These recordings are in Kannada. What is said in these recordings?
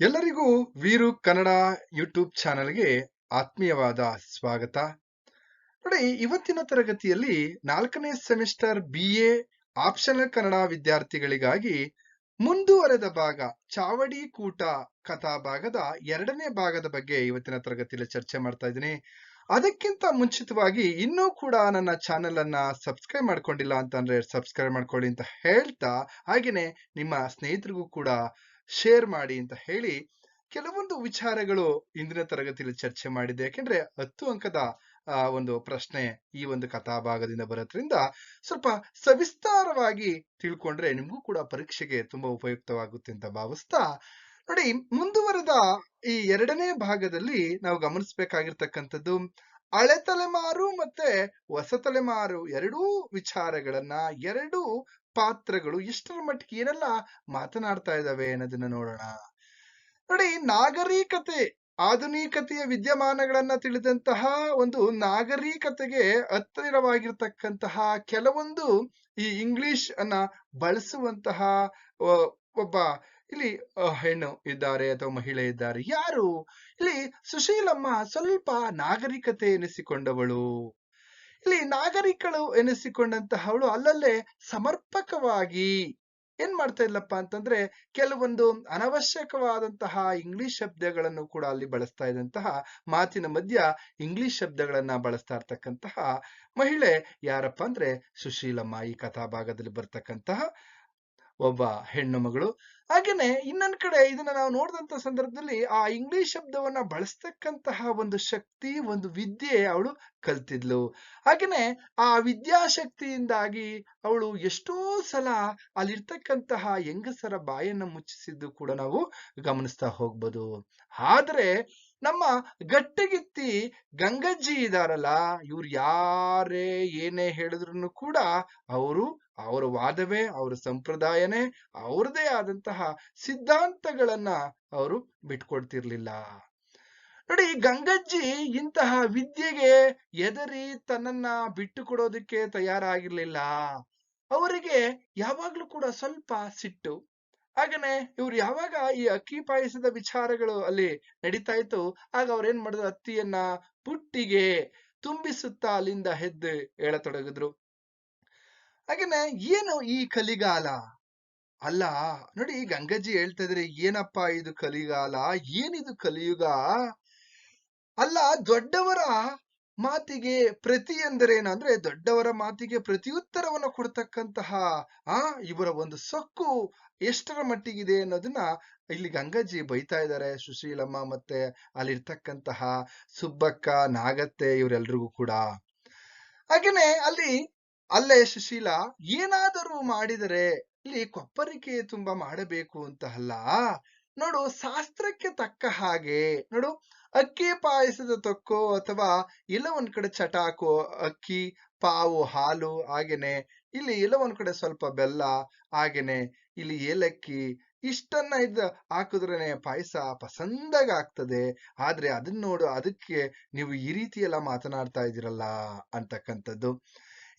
ಎಲ್ಲರಿಗೂ ವೀರು ಕನ್ನಡ ಯೂಟ್ಯೂಬ್ ಚಾನೆಲ್ಗೆ ಆತ್ಮೀಯವಾದ ಸ್ವಾಗತ. ನೋಡಿ, ಇವತ್ತಿನ ತರಗತಿಯಲ್ಲಿ ನಾಲ್ಕನೇ semester B A optional Kannada ವಿದ್ಯಾರ್ಥಿಗಳಿಗಾಗಿ ಮುಂದುವರೆದ ಭಾಗ, ಚಾವಡಿ ಕೂಟ ಕಥಾ ಭಾಗದ ಎರಡನೇ ಭಾಗದ ಬಗ್ಗೆ ಇವತ್ತಿನ ತರಗತಿಯಲ್ಲಿ ಚರ್ಚೆ ಮಾಡ್ತಾ ಇದ್ದೀನಿ. ಅದಕ್ಕಿಂತ ಮುಂಚಿತವಾಗಿ ಇನ್ನೂ ಕೂಡ ನನ್ನ ಚಾನೆಲ್ ಅನ್ನ ಸಬ್ಸ್ಕ್ರೈಬ್ ಮಾಡ್ಕೊಂಡಿಲ್ಲ ಅಂತಂದ್ರೆ ಸಬ್ಸ್ಕ್ರೈಬ್ ಮಾಡ್ಕೊಳ್ಳಿ ಅಂತ ಹೇಳ್ತಾ, ಹಾಗೇನೆ ನಿಮ್ಮ ಸ್ನೇಹಿತರಿಗೂ ಕೂಡ ಶೇರ್ ಮಾಡಿ ಅಂತ ಹೇಳಿ ಕೆಲವೊಂದು ವಿಚಾರಗಳು ಇಂದಿನ ತರಗತಿಯಲ್ಲಿ ಚರ್ಚೆ ಮಾಡಿದೆ. ಯಾಕೆಂದ್ರೆ ಹತ್ತು ಅಂಕದ ಒಂದು ಪ್ರಶ್ನೆ ಈ ಒಂದು ಕಥಾಭಾಗದಿಂದ ಬರೋದ್ರಿಂದ ಸ್ವಲ್ಪ ಸವಿಸ್ತಾರವಾಗಿ ತಿಳ್ಕೊಂಡ್ರೆ ನಿಮಗೂ ಕೂಡ ಪರೀಕ್ಷೆಗೆ ತುಂಬಾ ಉಪಯುಕ್ತವಾಗುತ್ತೆ ಅಂತ ಭಾವಿಸ್ತಾ, ನೋಡಿ ಮುಂದುವರೆದ ಈ ಎರಡನೇ ಭಾಗದಲ್ಲಿ ನಾವು ಗಮನಿಸಬೇಕಾಗಿರ್ತಕ್ಕಂಥದ್ದು ಹಳೆ ತಲೆಮಾರು ಮತ್ತೆ ಹೊಸ ತಲೆಮಾರು ಎರಡೂ ವಿಚಾರಗಳನ್ನ, ಎರಡೂ ಪಾತ್ರಗಳು ಇಷ್ಟರ ಮಟ್ಟಿಗೆ ಏನೆಲ್ಲ ಮಾತನಾಡ್ತಾ ಇದ್ದಾವೆ ಅನ್ನೋದನ್ನ ನೋಡೋಣ. ನೋಡಿ, ನಾಗರಿಕತೆ, ಆಧುನಿಕತೆಯ ವಿದ್ಯಮಾನಗಳನ್ನ ತಿಳಿದಂತಹ ಒಂದು ನಾಗರಿಕತೆಗೆ ಹತ್ತಿರವಾಗಿರ್ತಕ್ಕಂತಹ ಕೆಲವೊಂದು ಈ ಇಂಗ್ಲಿಷ್ ಅನ್ನ ಬಳಸುವಂತಹ ಒಬ್ಬ ಇಲ್ಲಿ ಹೆಣ್ಣು ಇದ್ದಾರೆ ಅಥವಾ ಮಹಿಳೆ ಇದ್ದಾರೆ, ಯಾರು? ಇಲ್ಲಿ ಸುಶೀಲಮ್ಮ ಸ್ವಲ್ಪ ನಾಗರಿಕತೆ ಎನಿಸಿಕೊಂಡವಳು. ಇಲ್ಲಿ ನಾಗರಿಕಳು ಎನಿಸಿಕೊಂಡಂತಹವಳು ಅಲ್ಲಲ್ಲೇ ಸಮರ್ಪಕವಾಗಿ. ಏನ್ ಮಾಡ್ತಾ ಇಲ್ಲಪ್ಪ ಅಂತಂದ್ರೆ, ಕೆಲವೊಂದು ಅನವಶ್ಯಕವಾದಂತಹ ಇಂಗ್ಲಿಷ್ ಶಬ್ದಗಳನ್ನು ಕೂಡ ಅಲ್ಲಿ ಬಳಸ್ತಾ ಇದ್ದಂತಹ ಮಾತಿನ ಮಧ್ಯ ಇಂಗ್ಲಿಷ್ ಶಬ್ದಗಳನ್ನ ಬಳಸ್ತಾ ಇರ್ತಕ್ಕಂತಹ ಮಹಿಳೆ ಯಾರಪ್ಪ ಅಂದ್ರೆ ಸುಶೀಲಮ್ಮ ಈ ಕಥಾಭಾಗದಲ್ಲಿ ಬರ್ತಕ್ಕಂತಹ ಒಬ್ಬ ಹೆಣ್ಣು ಮಗಳು. ಹಾಗೇನೆ ಇನ್ನೊಂದ್ ಕಡೆ ಇದನ್ನ ನಾವು ನೋಡಿದಂತ ಸಂದರ್ಭದಲ್ಲಿ ಆ ಇಂಗ್ಲಿಷ್ ಶಬ್ದವನ್ನ ಬಳಸ್ತಕ್ಕಂತಹ ಒಂದು ಶಕ್ತಿ, ಒಂದು ವಿದ್ಯೆ ಅವಳು ಕಲ್ತಿದ್ಲು. ಹಾಗೇನೆ ಆ ವಿದ್ಯಾಶಕ್ತಿಯಿಂದಾಗಿ ಅವಳು ಎಷ್ಟೋ ಸಲ ಅಲ್ಲಿರ್ತಕ್ಕಂತಹ ಹೆಂಗಸರ ಬಾಯನ್ನ ಮುಚ್ಚಿಸಿದ್ದು ಕೂಡ ನಾವು ಗಮನಿಸ್ತಾ ಹೋಗ್ಬೋದು. ಆದ್ರೆ ನಮ್ಮ ಗಟ್ಟಗಿತ್ತಿ ಗಂಗಜ್ಜಿ ಇದಾರಲ್ಲ, ಇವ್ರು ಯಾರೇ ಏನೇ ಹೇಳಿದ್ರು ಕೂಡ ಅವರು ಅವರ ವಾದವೇ, ಅವರ ಸಂಪ್ರದಾಯನೇ ಅವ್ರದೇ ಆದಂತಹ ಸಿದ್ಧಾಂತಗಳನ್ನ ಅವರು ಬಿಟ್ಕೊಡ್ತಿರ್ಲಿಲ್ಲ. ನೋಡಿ, ಗಂಗಜ್ಜಿ ಇಂತಹ ವಿದ್ಯೆಗೆ ಎದರಿ ತನ್ನನ್ನ ಬಿಟ್ಟು ಕೊಡೋದಕ್ಕೆ ತಯಾರಾಗಿರ್ಲಿಲ್ಲ. ಅವರಿಗೆ ಯಾವಾಗ್ಲೂ ಕೂಡ ಸ್ವಲ್ಪ ಸಿಟ್ಟು. ಹಾಗೇನೆ, ಇವ್ರು ಯಾವಾಗ ಈ ಅಕ್ಕಿ ಪಾಯಸದ ವಿಚಾರಗಳು ಅಲ್ಲಿ ನಡೀತಾ ಇತ್ತು, ಆಗ ಅವ್ರ ಏನ್ ಮಾಡಿದ್ರು? ಅತ್ತಿಯನ್ನ ಪುಟ್ಟಿಗೆ ತುಂಬಿಸುತ್ತಾ ಅಲ್ಲಿಂದ ಹೆದ್ದು ಹೇಳತೊಡಗಿದ್ರು. ಹಾಗೇನೆ ಏನು ಈ ಕಲಿಗಾಲ? ಅಲ್ಲ, ನೋಡಿ ಗಂಗಜ್ಜಿ ಹೇಳ್ತಾ ಇದ್ರೆ ಏನಪ್ಪಾ ಇದು ಕಲಿಗಾಲ? ಏನಿದು ಕಲಿಯುಗ? ಅಲ್ಲ, ದೊಡ್ಡವರ ಮಾತಿಗೆ ಪ್ರತಿ ಎಂದರೇನು? ಅಂದ್ರೆ ದೊಡ್ಡವರ ಮಾತಿಗೆ ಪ್ರತಿಯುತ್ತರವನ್ನು ಕೊಡ್ತಕ್ಕಂತಹ, ಆ, ಇವರ ಒಂದು ಸೊಕ್ಕು ಎಷ್ಟರ ಮಟ್ಟಿಗಿದೆ ಅನ್ನೋದನ್ನ ಇಲ್ಲಿ ಗಂಗಜ್ಜಿ ಬೈತಾ ಇದ್ದಾರೆ. ಸುಶೀಲಮ್ಮ ಮತ್ತೆ ಅಲ್ಲಿರ್ತಕ್ಕಂತಹ ಸುಬ್ಬಕ್ಕ, ನಾಗತ್ತೆ ಇವರೆಲ್ರಿಗೂ ಕೂಡ. ಹಾಗೇನೆ ಅಲ್ಲಿ ಅಲ್ಲೇ ಸುಶೀಲ ಏನಾದರೂ ಮಾಡಿದರೆ ಇಲ್ಲಿ ಕೊಪ್ಪರಿಕೆ ತುಂಬಾ ಮಾಡಬೇಕು ಅಂತ ಅಲ್ಲ? ನೋಡು, ಶಾಸ್ತ್ರಕ್ಕೆ ತಕ್ಕ ಹಾಗೆ, ನೋಡು, ಅಕ್ಕಿ ಪಾಯಸದ ತೊಕ್ಕೋ ಅಥವಾ ಎಲ್ಲ ಒಂದ್ ಕಡೆ ಚಟಾಕೋ ಅಕ್ಕಿ, ಪಾವು, ಹಾಲು ಹಾಗೇನೆ, ಇಲ್ಲಿ ಎಲ್ಲ ಒಂದ್ ಕಡೆ ಸ್ವಲ್ಪ ಬೆಲ್ಲ ಹಾಗೇನೆ, ಇಲ್ಲಿ ಏಲಕ್ಕಿ, ಇಷ್ಟನ್ನ ಇದ್ದ ಹಾಕಿದ್ರೇನೆ ಪಾಯಸ ಪಸಂದಾಗ್ತದೆ ಆಗ್ತದೆ. ಆದ್ರೆ ಅದನ್ನ ನೋಡು, ಅದಕ್ಕೆ ನೀವು ಈ ರೀತಿ ಎಲ್ಲ ಮಾತನಾಡ್ತಾ ಇದೀರಲ್ಲ ಅಂತಕ್ಕಂಥದ್ದು.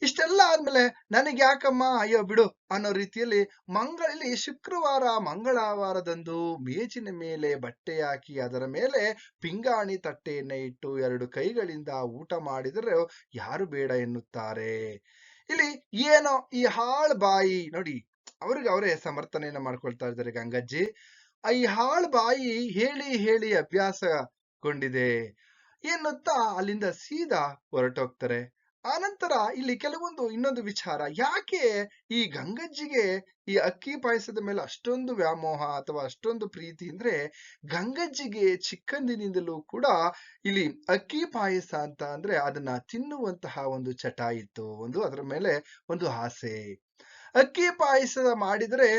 ಇಷ್ಟೆಲ್ಲ ಆದ್ಮೇಲೆ ನನಗೆ ಯಾಕಮ್ಮ? ಅಯ್ಯೋ ಬಿಡು ಅನ್ನೋ ರೀತಿಯಲ್ಲಿ ಮಂಗಳಲ್ಲಿ ಶುಕ್ರವಾರ, ಮಂಗಳವಾರದಂದು ಮೇಜಿನ ಮೇಲೆ ಬಟ್ಟೆ ಹಾಕಿ ಅದರ ಮೇಲೆ ಪಿಂಗಾಣಿ ತಟ್ಟೆಯನ್ನ ಇಟ್ಟು ಎರಡು ಕೈಗಳಿಂದ ಊಟ ಮಾಡಿದರೆ ಯಾರು ಬೇಡ ಎನ್ನುತ್ತಾರೆ. ಇಲ್ಲಿ ಏನೋ ಈ ಹಾಳ್ ಬಾಯಿ ನೋಡಿ, ಅವ್ರಿಗೆ ಅವರೇ ಸಮರ್ಥನೆಯನ್ನ ಮಾಡ್ಕೊಳ್ತಾ ಇದ್ದಾರೆ ಗಂಗಜ್ಜಿ. ಈ ಹಾಳ್ ಬಾಯಿ ಹೇಳಿ ಹೇಳಿ ಅಭ್ಯಾಸಗೊಂಡಿದೆ ಎನ್ನುತ್ತಾ ಅಲ್ಲಿಂದ ಸೀದಾ ಹೊರಟೋಗ್ತಾರೆ. ಆನಂತರ ಇಲ್ಲಿ ಕೆಲವೊಂದು ಇನ್ನೊಂದು ವಿಚಾರ. ಯಾಕೆ ಈ ಗಂಗಜ್ಜಿಗೆ ಈ ಅಕ್ಕಿ ಪಾಯಸದ ಮೇಲೆ ಅಷ್ಟೊಂದು ವ್ಯಾಮೋಹ ಅಥವಾ ಅಷ್ಟೊಂದು ಪ್ರೀತಿ ಅಂದ್ರೆ ಗಂಗಜ್ಜಿಗೆ ಚಿಕ್ಕಂದಿನಿಂದಲೂ ಕೂಡ ಇಲ್ಲಿ ಅಕ್ಕಿ ಪಾಯಸ ಅಂತ ಅಂದ್ರೆ ಅದನ್ನ ತಿನ್ನುವಂತಹ ಒಂದು ಚಟ ಇತ್ತು. ಒಂದು ಅದರ ಮೇಲೆ ಒಂದು ಆಸೆ. ಅಕ್ಕಿ ಪಾಯಸ ಮಾಡಿದರೆ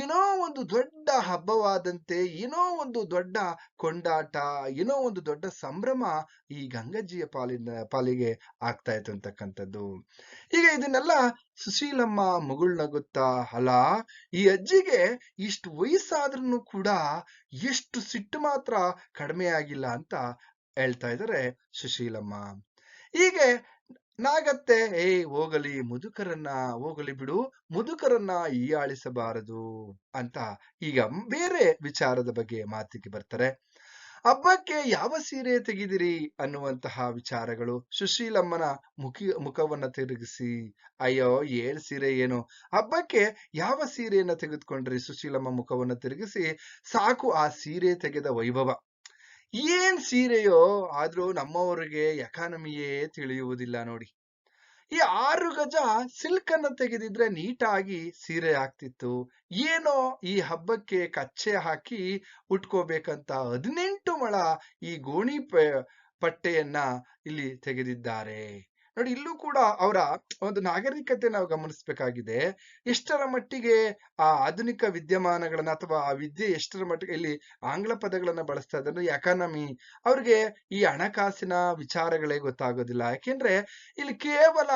ಏನೋ ಒಂದು ದೊಡ್ಡ ಹಬ್ಬವಾದಂತೆ, ಏನೋ ಒಂದು ದೊಡ್ಡ ಕೊಂಡಾಟ, ಏನೋ ಒಂದು ದೊಡ್ಡ ಸಂಭ್ರಮ ಈ ಗಂಗಜ್ಜಿಯ ಪಾಲಿನ, ಪಾಲಿಗೆ ಆಗ್ತಾ ಇತ್ತಂತಕ್ಕಂಥದ್ದು ಈಗ ಇದನ್ನೆಲ್ಲ ಸುಶೀಲಮ್ಮ ಮುಗುಳ್ನಗುತ್ತಾ ಅಲ್ಲ, ಈ ಅಜ್ಜಿಗೆ ಇಷ್ಟು ವಯಸ್ಸಾದ್ರೂ ಕೂಡ ಎಷ್ಟು ಸಿಟ್ಟು ಮಾತ್ರ ಕಡಿಮೆ ಆಗಿಲ್ಲ ಅಂತ ಹೇಳ್ತಾ ಇದ್ದಾರೆ ಸುಶೀಲಮ್ಮ. ಹೀಗೆ ನಾಗತ್ತೆ ಏಯ್ ಹೋಗಲಿ, ಮುದುಕರನ್ನ ಹೋಗಲಿ ಬಿಡು, ಮುದುಕರನ್ನ ಹೀಯಾಳಿಸಬಾರದು ಅಂತ ಈಗ ಬೇರೆ ವಿಚಾರದ ಬಗ್ಗೆ ಮಾತಿಗೆ ಬರ್ತಾರೆ. ಹಬ್ಬಕ್ಕೆ ಯಾವ ಸೀರೆ ತೆಗೆದಿರಿ ಅನ್ನುವಂತಹ ವಿಚಾರಗಳು. ಸುಶೀಲಮ್ಮನ ಮುಖಿ, ಮುಖವನ್ನ ತಿರುಗಿಸಿ, ಅಯ್ಯೋ, ಏಳ್ ಸೀರೆ ಏನು? ಹಬ್ಬಕ್ಕೆ ಯಾವ ಸೀರೆಯನ್ನ ತೆಗೆದುಕೊಂಡ್ರಿ? ಸುಶೀಲಮ್ಮ ಮುಖವನ್ನ ತಿರುಗಿಸಿ, ಸಾಕು ಆ ಸೀರೆ ತೆಗೆದ ವೈಭವ. ಏನ್ ಸೀರೆಯೋ ಆದ್ರೂ ನಮ್ಮವರಿಗೆ ಎಕಾನಮಿಯೇ ತಿಳಿಯುವುದಿಲ್ಲ ನೋಡಿ. ಈ ಆರು ಗಜ ಸಿಲ್ಕ್ ಅನ್ನ ತೆಗೆದಿದ್ರೆ ನೀಟಾಗಿ ಸೀರೆ ಆಗ್ತಿತ್ತು. ಏನೋ ಈ ಹಬ್ಬಕ್ಕೆ ಕಚ್ಚೆ ಹಾಕಿ ಉಟ್ಕೋಬೇಕಂತ ಹದಿನೆಂಟು ಮಳ ಈ ಗೋಣಿ ಪಟ್ಟೆಯನ್ನ ಇಲ್ಲಿ ತೆಗೆದಿದ್ದಾರೆ. ನೋಡಿ, ಇಲ್ಲೂ ಕೂಡ ಅವರ ಒಂದು ನಾಗರಿಕತೆ ನಾವು ಗಮನಿಸಬೇಕಾಗಿದೆ. ಎಷ್ಟರ ಮಟ್ಟಿಗೆ ಆ ಆಧುನಿಕ ವಿದ್ಯಮಾನಗಳನ್ನ ಅಥವಾ ಆ ವಿದ್ಯೆ ಎಷ್ಟರ ಮಟ್ಟಿಗೆ ಇಲ್ಲಿ ಆಂಗ್ಲ ಪದಗಳನ್ನ ಬಳಸ್ತಾ ಇದ್ದಾರೆ ಎಕಾನಮಿ ಅವ್ರಿಗೆ ಈ ಹಣಕಾಸಿನ ವಿಚಾರಗಳೇ ಗೊತ್ತಾಗೋದಿಲ್ಲ. ಯಾಕೆಂದ್ರೆ ಇಲ್ಲಿ ಕೇವಲ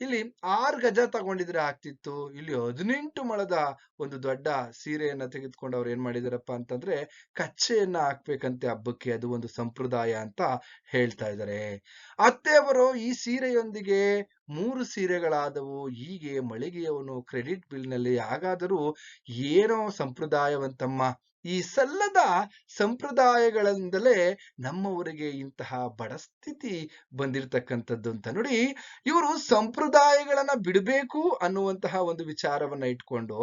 ಇಲ್ಲಿ ಆರ್ ಗಜ ತಗೊಂಡಿದ್ರೆ ಆಗ್ತಿತ್ತು. ಇಲ್ಲಿ ಹದಿನೆಂಟು ಮೊಳದ ಒಂದು ದೊಡ್ಡ ಸೀರೆಯನ್ನ ತೆಗೆದುಕೊಂಡು ಅವ್ರು ಏನ್ ಮಾಡಿದಾರಪ್ಪ ಅಂತಂದ್ರೆ, ಕಚ್ಚೆಯನ್ನ ಹಾಕ್ಬೇಕಂತೆ ಹಬ್ಬಕ್ಕೆ, ಅದು ಒಂದು ಸಂಪ್ರದಾಯ ಅಂತ ಹೇಳ್ತಾ ಇದ್ದಾರೆ ಅತ್ತೆಯವರು ಈ ಸೀರೆಯೊಂದಿಗೆ ಮೂರು ಸೀರೆಗಳಾದವು. ಹೀಗೆ ಮಳಿಗೆಯವನು ಕ್ರೆಡಿಟ್ ಬಿಲ್ನಲ್ಲಿ ಹಾಗಾದರೂ ಏನೋ ಸಂಪ್ರದಾಯವಂತಮ್ಮ. ಈ ಸಲ್ಲದ ಸಂಪ್ರದಾಯಗಳಿಂದಲೇ ನಮ್ಮವರಿಗೆ ಇಂತಹ ಬಡಸ್ಥಿತಿ ಬಂದಿರತಕ್ಕಂಥದ್ದು ಅಂತ ನೋಡಿ, ಇವರು ಸಂಪ್ರದಾಯಗಳನ್ನ ಬಿಡಬೇಕು ಅನ್ನುವಂತಹ ಒಂದು ವಿಚಾರವನ್ನ ಇಟ್ಕೊಂಡು,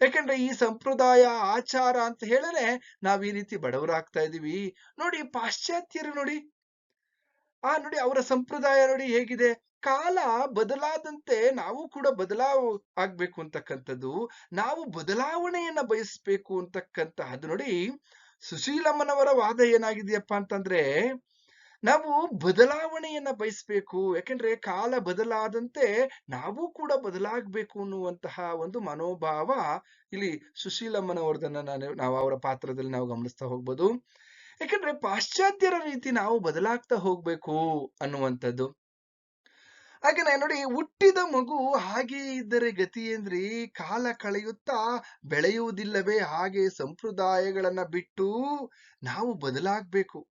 ಯಾಕಂದ್ರೆ ಈ ಸಂಪ್ರದಾಯ, ಆಚಾರ ಅಂತ ಹೇಳಿದ್ರೆ ನಾವ್ ಈ ರೀತಿ ಬಡವರಾಗ್ತಾ ಇದೀವಿ. ನೋಡಿ ಪಾಶ್ಚಾತ್ಯರು ನೋಡಿ, ಆ ನೋಡಿ ಅವರ ಸಂಪ್ರದಾಯ ನೋಡಿ ಹೇಗಿದೆ. ಕಾಲ ಬದಲಾದಂತೆ ನಾವು ಕೂಡ ಬದಲಾವ ಆಗ್ಬೇಕು ಅಂತಕ್ಕಂಥದ್ದು. ನಾವು ಬದಲಾವಣೆಯನ್ನ ಬಯಸ್ಬೇಕು ಅಂತಕ್ಕಂತ ಅದು ನೋಡಿ ಸುಶೀಲಮ್ಮನವರ ವಾದ ಏನಾಗಿದೆಯಪ್ಪ ಅಂತಂದ್ರೆ, ನಾವು ಬದಲಾವಣೆಯನ್ನ ಬಯಸ್ಬೇಕು, ಯಾಕಂದ್ರೆ ಕಾಲ ಬದಲಾದಂತೆ ನಾವು ಕೂಡ ಬದಲಾಗಬೇಕು ಅನ್ನುವಂತಹ ಒಂದು ಮನೋಭಾವ ಇಲ್ಲಿ ಸುಶೀಲಮ್ಮನವರದನ್ನ ನಾನು, ನಾವು ಅವರ ಪಾತ್ರದಲ್ಲಿ ನಾವು ಗಮನಿಸ್ತಾ ಹೋಗ್ಬೋದು. ಯಾಕಂದ್ರೆ ಪಾಶ್ಚಾತ್ಯರ ರೀತಿ ನಾವು ಬದಲಾಗ್ತಾ ಹೋಗ್ಬೇಕು ಅನ್ನುವಂಥದ್ದು. ಹಾಗೇನೆ ನೋಡಿ ಹುಟ್ಟಿದ ಮಗು ಹಾಗೆ ಇದ್ದರೆ ಗತಿ ಏನ್ರಿ? ಕಾಲ ಕಳೆಯುತ್ತಾ ಬೆಳೆಯುವುದಿಲ್ಲವೇ? ಹಾಗೆ ಸಂಪ್ರದಾಯಗಳನ್ನ ಬಿಟ್ಟು ನಾವು ಬದಲಾಗ್ಬೇಕು.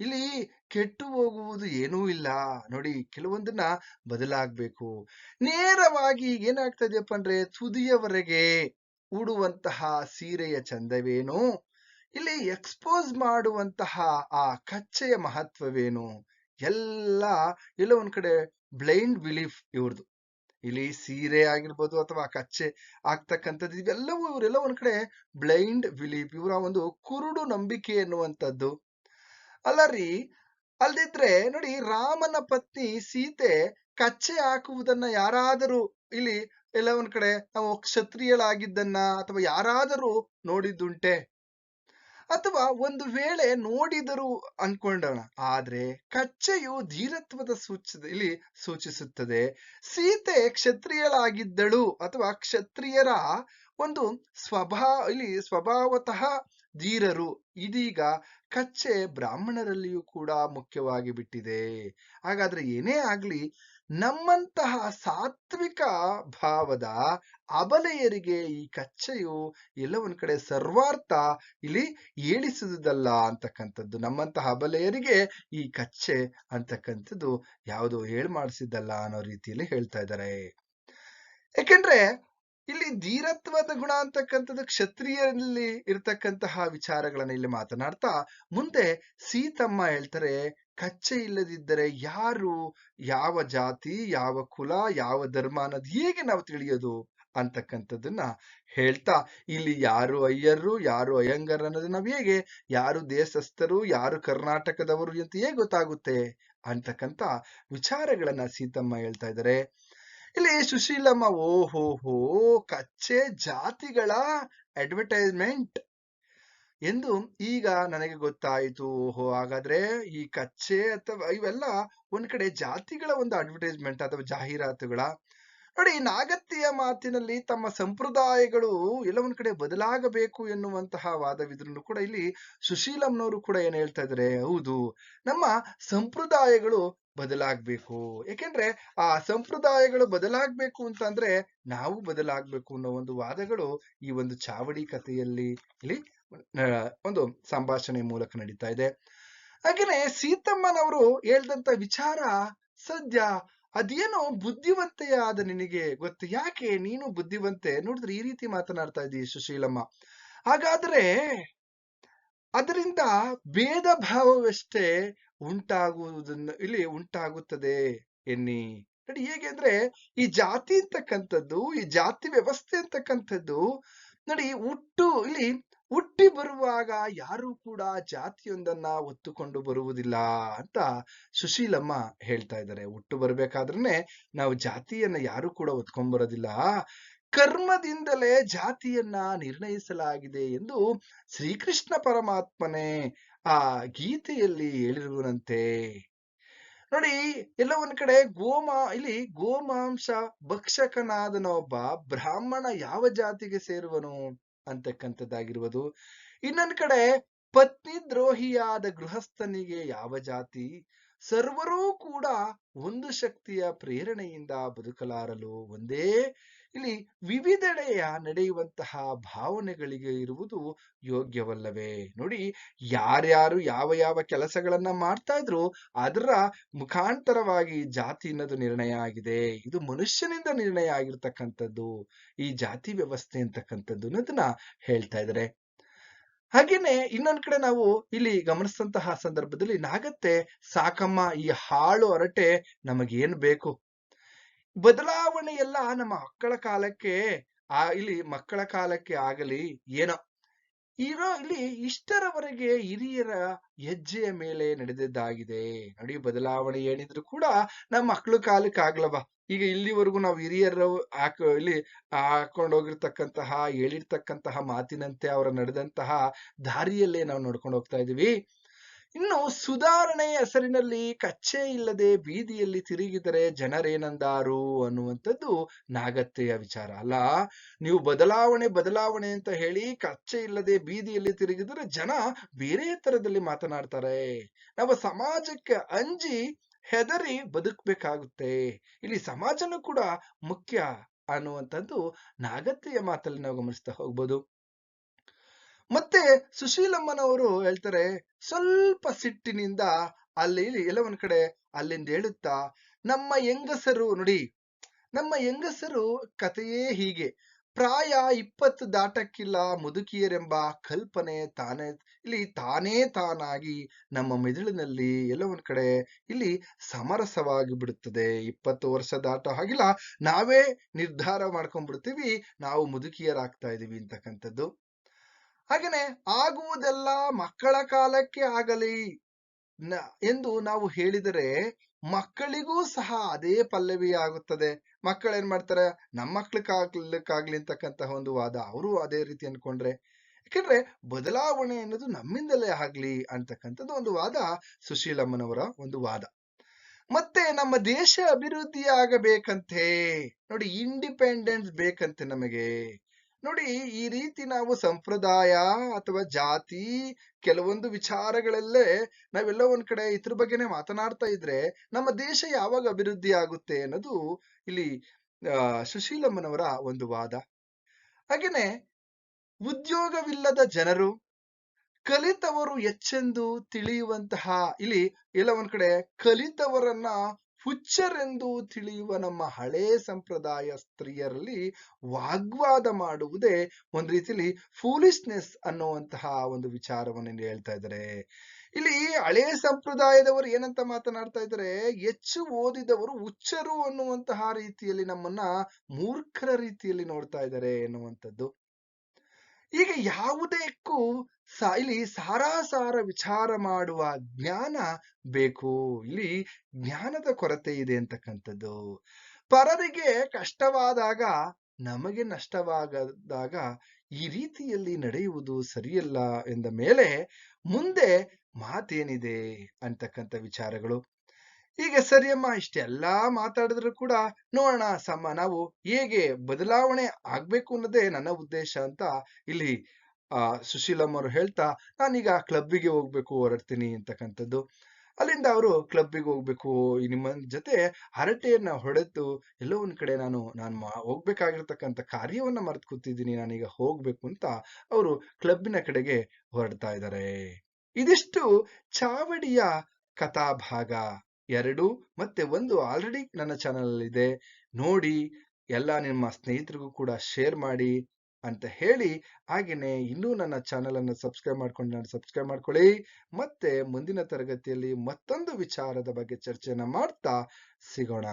ಇಲ್ಲಿ ಕೆಟ್ಟು ಹೋಗುವುದು ಏನೂ ಇಲ್ಲ. ನೋಡಿ ಕೆಲವೊಂದನ್ನ ಬದಲಾಗ್ಬೇಕು. ನೇರವಾಗಿ ಏನಾಗ್ತದೆಯಪ್ಪ ಅಂದ್ರೆ ತುದಿಯವರೆಗೆ ಉಡುವಂತಹ ಸೀರೆಯ ಚಂದವೇನು? ಇಲ್ಲಿ ಎಕ್ಸ್ಪೋಸ್ ಮಾಡುವಂತಹ ಆ ಕಚ್ಚೆಯ ಮಹತ್ವವೇನು? ಎಲ್ಲ ಎಲ್ಲ ಒಂದ್ ಕಡೆ ಬ್ಲೈಂಡ್ ಬಿಲೀಫ್ ಇವ್ರದ್ದು ಇಲ್ಲಿ ಸೀರೆ ಆಗಿರ್ಬೋದು ಅಥವಾ ಕಚ್ಚೆ ಆಗ್ತಕ್ಕಂಥದ್ದು ಇವೆಲ್ಲವೂ ಇವರೆಲ್ಲ ಒಂದ್ ಕಡೆ ಬ್ಲೈಂಡ್ ಬಿಲೀಫ್ ಇವರ ಒಂದು ಕುರುಡು ನಂಬಿಕೆ ಎನ್ನುವಂಥದ್ದು. ಅಲ್ಲ ರೀ ಅಲ್ದಿದ್ರೆ ನೋಡಿ ರಾಮನ ಪತ್ನಿ ಸೀತೆ ಕಚ್ಚೆ ಹಾಕುವುದನ್ನ ಯಾರಾದರೂ ಇಲ್ಲಿ ಎಲ್ಲ ಒಂದ್ ಕಡೆ ನಾವು ಕ್ಷತ್ರಿಯಳಾಗಿದ್ದನ್ನ ಅಥವಾ ಯಾರಾದರೂ ನೋಡಿದ್ದುಂಟೆ. ಅಥವಾ ಒಂದು ವೇಳೆ ನೋಡಿದರು ಅನ್ಕೊಂಡಣ ಆದ್ರೆ ಕಚ್ಚೆಯು ಧೀರತ್ವದ ಸೂಚ ಇಲ್ಲಿ ಸೂಚಿಸುತ್ತದೆ. ಸೀತೆ ಕ್ಷತ್ರಿಯಳಾಗಿದ್ದಳು ಅಥವಾ ಕ್ಷತ್ರಿಯರ ಒಂದು ಸ್ವಭಾ, ಇಲ್ಲಿ ಸ್ವಭಾವತಃ ಧೀರರು. ಇದೀಗ ಕಚ್ಚೆ ಬ್ರಾಹ್ಮಣರಲ್ಲಿಯೂ ಕೂಡ ಮುಖ್ಯವಾಗಿ ಬಿಟ್ಟಿದೆ. ಹಾಗಾದ್ರೆ ಏನೇ ಆಗ್ಲಿ ನಮ್ಮಂತಹ ಸಾತ್ವಿಕ ಭಾವದ ಅಬಲೆಯರಿಗೆ ಈ ಕಚ್ಚೆಯು ಎಲ್ಲ ಒಂದ್ ಕಡೆ ಸರ್ವಾರ್ಥ ಇಲ್ಲಿ ಏಳಿಸುವುದಲ್ಲ ಅಂತಕ್ಕಂಥದ್ದು. ನಮ್ಮಂತಹ ಅಬಲೆಯರಿಗೆ ಈ ಕಚ್ಚೆ ಅಂತಕ್ಕಂಥದ್ದು ಯಾವುದು ಹೇಳ್ ಮಾಡಿಸಿದ್ದಲ್ಲ ಅನ್ನೋ ರೀತಿಯಲ್ಲಿ ಹೇಳ್ತಾ ಇದ್ದಾರೆ. ಯಾಕೆಂದ್ರೆ ಇಲ್ಲಿ ಧೀರತ್ವದ ಗುಣ ಅಂತಕ್ಕಂಥದ್ದು ಕ್ಷತ್ರಿಯರಲ್ಲಿ ಇರ್ತಕ್ಕಂತಹ ವಿಚಾರಗಳನ್ನ ಇಲ್ಲಿ ಮಾತನಾಡ್ತಾ, ಮುಂದೆ ಸೀತಮ್ಮ ಹೇಳ್ತಾರೆ ಕಚ್ಚೆ ಇಲ್ಲದಿದ್ದರೆ ಯಾರು, ಯಾವ ಜಾತಿ, ಯಾವ ಕುಲ, ಯಾವ ಧರ್ಮ ಅನ್ನೋದು ಹೇಗೆ ನಾವು ತಿಳಿಯೋದು ಅಂತಕ್ಕಂಥದ್ದನ್ನ ಹೇಳ್ತಾ, ಇಲ್ಲಿ ಯಾರು ಅಯ್ಯರು, ಯಾರು ಅಯ್ಯಂಗರ್ ಅನ್ನೋದು ನಾವು ಹೇಗೆ, ಯಾರು ದೇಶಸ್ಥರು, ಯಾರು ಕರ್ನಾಟಕದವರು ಅಂತ ಹೇಗೆ ಗೊತ್ತಾಗುತ್ತೆ ಅಂತಕ್ಕಂತ ವಿಚಾರಗಳನ್ನ ಸೀತಮ್ಮ ಹೇಳ್ತಾ ಇದ್ದಾರೆ ಇಲ್ಲಿ ಸುಶೀಲಮ್ಮ ಓಹೋ ಹೋ ಕಚ್ಚೆ ಜಾತಿಗಳ ಅಡ್ವರ್ಟೈಸ್ಮೆಂಟ್ ಎಂದು ಈಗ ನನಗೆ ಗೊತ್ತಾಯಿತು. ಓಹೋ, ಹಾಗಾದ್ರೆ ಈ ಕಚ್ಚೆ ಅಥವಾ ಇವೆಲ್ಲ ಒಂದ್ ಕಡೆ ಜಾತಿಗಳ ಒಂದು ಅಡ್ವರ್ಟೈಸ್ಮೆಂಟ್ ಅಥವಾ ಜಾಹೀರಾತುಗಳ? ನೋಡಿ, ನಾಗತ್ತಿಯ ಮಾತಿನಲ್ಲಿ ತಮ್ಮ ಸಂಪ್ರದಾಯಗಳು ಎಲ್ಲ ಒಂದ್ ಕಡೆ ಬದಲಾಗಬೇಕು ಎನ್ನುವಂತಹ ವಾದವಿದ್ರು ಕೂಡ ಇಲ್ಲಿ ಸುಶೀಲಂನವರು ಕೂಡ ಏನ್ ಹೇಳ್ತಾ ಇದ್ರೆ? ಹೌದು, ನಮ್ಮ ಸಂಪ್ರದಾಯಗಳು ಬದಲಾಗ್ಬೇಕು. ಯಾಕೆಂದ್ರೆ ಆ ಸಂಪ್ರದಾಯಗಳು ಬದಲಾಗ್ಬೇಕು ಅಂತಂದ್ರೆ ನಾವು ಬದಲಾಗ್ಬೇಕು ಅನ್ನೋ ಒಂದು ವಾದಗಳು ಈ ಒಂದು ಚಾವಡಿ ಕಥೆಯಲ್ಲಿ ಇಲ್ಲಿ ಒಂದು ಸಂಭಾಷಣೆ ಮೂಲಕ ನಡೀತಾ ಇದೆ. ಹಾಗೇನೆ ಸೀತಮ್ಮನವರು ಹೇಳ್ದಂತ ವಿಚಾರ ಸದ್ಯ ಅದೇನೋ ಬುದ್ಧಿವಂತೆಯಾದ ನಿನಗೆ ಗೊತ್ತು? ಯಾಕೆ ನೀನು ಬುದ್ಧಿವಂತೆ? ನೋಡಿದ್ರೆ ಈ ರೀತಿ ಮಾತನಾಡ್ತಾ ಇದ್ದೀವಿ ಸುಶೀಲಮ್ಮ. ಹಾಗಾದ್ರೆ ಅದರಿಂದ ಭೇದ ಭಾವವಷ್ಟೇ ಉಂಟಾಗುವುದನ್ನು, ಇಲ್ಲಿ ಉಂಟಾಗುತ್ತದೆ ಎನ್ನಿ. ನೋಡಿ, ಹೇಗೆ ಅಂದ್ರೆ ಈ ಜಾತಿ ಅಂತಕ್ಕಂಥದ್ದು, ಈ ಜಾತಿ ವ್ಯವಸ್ಥೆ ಅಂತಕ್ಕಂಥದ್ದು, ನೋಡಿ, ಹುಟ್ಟು, ಇಲ್ಲಿ ಹುಟ್ಟಿ ಬರುವಾಗ ಯಾರು ಕೂಡ ಜಾತಿಯೊಂದನ್ನ ಒತ್ತುಕೊಂಡು ಬರುವುದಿಲ್ಲ ಅಂತ ಸುಶೀಲಮ್ಮ ಹೇಳ್ತಾ ಇದ್ದಾರೆ. ಹುಟ್ಟು ಬರ್ಬೇಕಾದ್ರೆ ನಾವು ಜಾತಿಯನ್ನ ಯಾರು ಕೂಡ ಒತ್ಕೊಂಡ್ ಬರೋದಿಲ್ಲ. ಕರ್ಮದಿಂದಲೇ ಜಾತಿಯನ್ನ ನಿರ್ಣಯಿಸಲಾಗಿದೆ ಎಂದು ಶ್ರೀಕೃಷ್ಣ ಪರಮಾತ್ಮನೇ ಆ ಗೀತೆಯಲ್ಲಿ ಹೇಳಿರುವಂತೆ ನೋಡಿ, ಎಲ್ಲ ಒಂದ್ ಕಡೆ ಗೋಮಾ, ಇಲ್ಲಿ ಗೋಮಾಂಸ ಭಕ್ಷಕನಾದನ ಒಬ್ಬ ಬ್ರಾಹ್ಮಣ ಯಾವ ಜಾತಿಗೆ ಸೇರುವನು? ಅಂತಕ್ಕಂಥದ್ದಾಗಿರುವುದು ಇನ್ನೊಂದ್ ಕಡೆ ಪತ್ನಿ ದ್ರೋಹಿಯಾದ ಗೃಹಸ್ಥನಿಗೆ ಯಾವ ಜಾತಿ, ಸರ್ವರೂ ಕೂಡ ಒಂದು ಶಕ್ತಿಯ ಪ್ರೇರಣೆಯಿಂದ ಬದುಕಲಾರಲು ಒಂದೇ ಇಲ್ಲಿ ವಿವಿಧೆಡೆಯ ನಡೆಯುವಂತಹ ಭಾವನೆಗಳಿಗೆ ಇರುವುದು ಯೋಗ್ಯವಲ್ಲವೇ? ನೋಡಿ, ಯಾರ್ಯಾರು ಯಾವ ಯಾವ ಕೆಲಸಗಳನ್ನ ಮಾಡ್ತಾ ಇದ್ರು ಅದರ ಮುಖಾಂತರವಾಗಿ ಜಾತಿ ಅನ್ನೋದು ನಿರ್ಣಯ ಆಗಿದೆ. ಇದು ಮನುಷ್ಯನಿಂದ ನಿರ್ಣಯ ಆಗಿರ್ತಕ್ಕಂಥದ್ದು. ಈ ಜಾತಿ ವ್ಯವಸ್ಥೆ ಅಂತಕ್ಕಂಥದ್ದು ಅನ್ನೋದನ್ನ ಹೇಳ್ತಾ ಇದ್ದಾರೆ ಹಾಗೇನೆ ಇನ್ನೊಂದ್ ಕಡೆ ನಾವು ಇಲ್ಲಿ ಗಮನಿಸಿದಂತಹ ಸಂದರ್ಭದಲ್ಲಿ ನಾಗತ್ತೆ, ಸಾಕಮ್ಮ ಈ ಹಾಳು, ಹರಟೆ ನಮಗೇನ್ ಬೇಕು? ಬದಲಾವಣೆ ಎಲ್ಲ ನಮ್ಮ ಮಕ್ಕಳ ಕಾಲಕ್ಕೆ ಆ, ಇಲ್ಲಿ ಮಕ್ಕಳ ಕಾಲಕ್ಕೆ ಆಗಲಿ, ಏನೋ. ಇರೋ, ಇಲ್ಲಿ ಇಷ್ಟರವರೆಗೆ ಹಿರಿಯರ ಹೆಜ್ಜೆಯ ಮೇಲೆ ನಡೆದಿದ್ದಾಗಿದೆ. ನಡಿ, ಬದಲಾವಣೆ ಏನಿದ್ರು ಕೂಡ ನಮ್ಮ ಮಕ್ಕಳ ಕಾಲಕ್ಕೆ ಆಗ್ಲವ? ಈಗ ಇಲ್ಲಿವರೆಗೂ ನಾವು ಹಿರಿಯರ ಹಾಕ, ಇಲ್ಲಿ ಹಾಕೊಂಡು ಹೋಗಿರ್ತಕ್ಕಂತಹ, ಹೇಳಿರ್ತಕ್ಕಂತಹ ಮಾತಿನಂತೆ ಅವರ ನಡೆದಂತಹ ದಾರಿಯಲ್ಲೇ ನಾವು ನೋಡ್ಕೊಂಡು ಹೋಗ್ತಾ ಇದೀವಿ ಇನ್ನು ಸುಧಾರಣೆಯ ಹೆಸರಿನಲ್ಲಿ ಕಚ್ಚೆ ಇಲ್ಲದೆ ಬೀದಿಯಲ್ಲಿ ತಿರುಗಿದರೆ ಜನರೇನಂದಾರು ಅನ್ನುವಂಥದ್ದು ನಾಗತ್ತೆಯ ವಿಚಾರ ಅಲ್ಲ. ನೀವು ಬದಲಾವಣೆ ಬದಲಾವಣೆ ಅಂತ ಹೇಳಿ ಕಚ್ಚೆ ಇಲ್ಲದೆ ಬೀದಿಯಲ್ಲಿ ತಿರುಗಿದರೆ ಜನ ಬೇರೆ ತರದಲ್ಲಿ ಮಾತನಾಡ್ತಾರೆ. ನಮ್ಮ ಸಮಾಜಕ್ಕೆ ಅಂಜಿ ಹೆದರಿ ಬದುಕಬೇಕಾಗುತ್ತೆ. ಇಲ್ಲಿ ಸಮಾಜನೂ ಕೂಡ ಮುಖ್ಯ ಅನ್ನುವಂಥದ್ದು ನಾಗತ್ತೆಯ ಮಾತಲ್ಲಿ ನಾವು ಗಮನಿಸ್ತಾ ಹೋಗ್ಬೋದು. ಮತ್ತೆ ಸುಶೀಲಮ್ಮನವರು ಹೇಳ್ತಾರೆ, ಸ್ವಲ್ಪ ಸಿಟ್ಟಿನಿಂದ ಅಲ್ಲಿ ಎಲ್ಲ ಒಂದ್ ಕಡೆ ಅಲ್ಲಿಂದ ಹೇಳುತ್ತಾ ನಮ್ಮ ಹೆಂಗಸರು ನೋಡಿ, ನಮ್ಮ ಹೆಂಗಸರು ಕಥೆಯೇ ಹೀಗೆ, ಪ್ರಾಯ ಇಪ್ಪತ್ತು ದಾಟಕ್ಕಿಲ್ಲ ಮುದುಕಿಯರೆಂಬ ಕಲ್ಪನೆ ತಾನೇ, ಇಲ್ಲಿ ತಾನೇ ತಾನಾಗಿ ನಮ್ಮ ಮೆದುಳಿನಲ್ಲಿ ಎಲ್ಲ ಕಡೆ ಇಲ್ಲಿ ಸಮರಸವಾಗಿ ಬಿಡುತ್ತದೆ. ಇಪ್ಪತ್ತು ವರ್ಷ ದಾಟ ಹಾಗಿಲ್ಲ, ನಾವೇ ನಿರ್ಧಾರ ಮಾಡ್ಕೊಂಡ್ಬಿಡ್ತೀವಿ, ನಾವು ಮುದುಕಿಯರಾಗ್ತಾ ಇದ್ದೀವಿ ಅಂತಕ್ಕಂಥದ್ದು. ಹಾಗೇನೆ ಆಗುವುದೆಲ್ಲ ಮಕ್ಕಳ ಕಾಲಕ್ಕೆ ಆಗಲಿ ಎಂದು ನಾವು ಹೇಳಿದರೆ ಮಕ್ಕಳಿಗೂ ಸಹ ಅದೇ ಪಲ್ಲವಿ ಆಗುತ್ತದೆ. ಮಕ್ಕಳು ಏನ್ ಮಾಡ್ತಾರೆ? ನಮ್ಮ ಮಕ್ಕಳಕ್ಕಾಗ್ಲಿಕ್ಕಾಗ್ಲಿ ಅಂತಕ್ಕಂತಹ ಒಂದು ವಾದ ಅವರು ಅದೇ ರೀತಿ ಅನ್ಕೊಂಡ್ರೆ ಯಾಕಂದ್ರೆ ಬದಲಾವಣೆ ಅನ್ನೋದು ನಮ್ಮಿಂದಲೇ ಆಗ್ಲಿ ಅಂತಕ್ಕಂಥದ್ದು ಒಂದು ವಾದ ಸುಶೀಲಮ್ಮನವರ ಒಂದು ವಾದ. ಮತ್ತೆ ನಮ್ಮ ದೇಶ ಅಭಿವೃದ್ಧಿ ಆಗಬೇಕಂತೆ ನೋಡಿ ಇಂಡಿಪೆಂಡೆನ್ಸ್ ಬೇಕಂತೆ ನಮಗೆ. ನೋಡಿ, ಈ ರೀತಿ ನಾವು ಸಂಪ್ರದಾಯ ಅಥವಾ ಜಾತಿ ಕೆಲವೊಂದು ವಿಚಾರಗಳಲ್ಲೇ ನಾವೆಲ್ಲ ಒಂದ್ ಕಡೆ ಇದ್ರ ಬಗ್ಗೆನೆ ಮಾತನಾಡ್ತಾ ಇದ್ರೆ ನಮ್ಮ ದೇಶ ಯಾವಾಗ ಅಭಿವೃದ್ಧಿ ಆಗುತ್ತೆ ಅನ್ನೋದು ಇಲ್ಲಿ ಸುಶೀಲಮ್ಮನವರ ಒಂದು ವಾದ. ಹಾಗೇನೆ ಉದ್ಯೋಗವಿಲ್ಲದ ಜನರು, ಕಲಿತವರು ಹೆಚ್ಚೆಂದು ತಿಳಿಯುವಂತಹ, ಇಲ್ಲಿ ಎಲ್ಲ ಒಂದ್ ಕಡೆ ಕಲಿತವರನ್ನ ಹುಚ್ಚರೆಂದು ತಿಳಿಯುವ ನಮ್ಮ ಹಳೇ ಸಂಪ್ರದಾಯ ಸ್ತ್ರೀಯರಲ್ಲಿ ವಾಗ್ವಾದ ಮಾಡುವುದೇ ಒಂದು ರೀತಿಯಲ್ಲಿ ಫೂಲಿಶ್ನೆಸ್ ಅನ್ನುವಂತಹ ಒಂದು ವಿಚಾರವನ್ನು ಹೇಳ್ತಾ ಇದ್ದಾರೆ. ಇಲ್ಲಿ ಹಳೆ ಸಂಪ್ರದಾಯದವರು ಏನಂತ ಮಾತನಾಡ್ತಾ ಇದ್ದಾರೆ? ಹೆಚ್ಚು ಓದಿದವರು ಹುಚ್ಚರು ಅನ್ನುವಂತಹ ರೀತಿಯಲ್ಲಿ ನಮ್ಮನ್ನ ಮೂರ್ಖರ ರೀತಿಯಲ್ಲಿ ನೋಡ್ತಾ ಇದ್ದಾರೆ ಎನ್ನುವಂಥದ್ದು. ಈಗ ಯಾವುದಕ್ಕೂ ಸ, ಇಲ್ಲಿ ಸಾರಾಸಾರ ವಿಚಾರ ಮಾಡುವ ಜ್ಞಾನ ಬೇಕು. ಇಲ್ಲಿ ಜ್ಞಾನದ ಕೊರತೆ ಇದೆ ಅಂತಕ್ಕಂಥದ್ದು. ಪರರಿಗೆ ಕಷ್ಟವಾದಾಗ ನಮಗೆ ನಷ್ಟವಾಗದಾಗ ಈ ರೀತಿಯಲ್ಲಿ ನಡೆಯುವುದು ಸರಿಯಲ್ಲ ಎಂದ ಮೇಲೆ ಮುಂದೆ ಮಾತೇನಿದೆ ಅಂತಕ್ಕಂಥ ವಿಚಾರಗಳು. ಈಗ ಸರಿಯಮ್ಮ ಇಷ್ಟೆಲ್ಲಾ ಮಾತಾಡಿದ್ರು ಕೂಡ ನೋಡೋಣ ಸಮ್ಮ, ನಾವು ಹೇಗೆ ಬದಲಾವಣೆ ಆಗ್ಬೇಕು ಅನ್ನೋದೇ ನನ್ನ ಉದ್ದೇಶ ಅಂತ ಇಲ್ಲಿ, ಆ, ಸುಶೀಲಮ್ಮ ಅವರು ಹೇಳ್ತಾ, ನಾನೀಗ ಕ್ಲಬ್ಬಿಗೆ ಹೋಗ್ಬೇಕು, ಹೊರಡ್ತೀನಿ ಅಂತಕ್ಕಂಥದ್ದು. ಅಲ್ಲಿಂದ ಅವರು ಕ್ಲಬ್ಬಿಗೆ ಹೋಗ್ಬೇಕು ನಿಮ್ಮ ಜೊತೆ ಹರಟೆಯನ್ನ ಹೊಡೆದು ಎಲ್ಲೋ ಒಂದ್ ಕಡೆ ನಾನು ನಾನು ಹೋಗ್ಬೇಕಾಗಿರ್ತಕ್ಕಂಥ ಕಾರ್ಯವನ್ನ ಮರೆತು ಕೂತಿದ್ದೀನಿ, ನಾನೀಗ ಹೋಗ್ಬೇಕು ಅಂತ ಅವರು ಕ್ಲಬ್ಬಿನ ಕಡೆಗೆ ಹೊರಡ್ತಾ ಇದ್ದಾರೆ ಇದಿಷ್ಟು ಚಾವಡಿಯ ಕಥಾಭಾಗ. ಎರಡು ಮತ್ತೆ ಒಂದು ಆಲ್ರೆಡಿ ನನ್ನ ಚಾನಲ್ ಇದೆ. ನೋಡಿ, ಎಲ್ಲ ನಿಮ್ಮ ಸ್ನೇಹಿತರಿಗೂ ಕೂಡ ಶೇರ್ ಮಾಡಿ ಅಂತ ಹೇಳಿ. ಹಾಗೆಯೇ ಇನ್ನೂ ನನ್ನ ಚಾನಲ್ ಅನ್ನು ಸಬ್ಸ್ಕ್ರೈಬ್ ಮಾಡ್ಕೊಂಡು ನಾನು ಸಬ್ಸ್ಕ್ರೈಬ್ ಮಾಡ್ಕೊಳ್ಳಿ. ಮತ್ತೆ ಮುಂದಿನ ತರಗತಿಯಲ್ಲಿ ಮತ್ತೊಂದು ವಿಚಾರದ ಬಗ್ಗೆ ಚರ್ಚೆನ ಮಾಡ್ತಾ ಸಿಗೋಣ.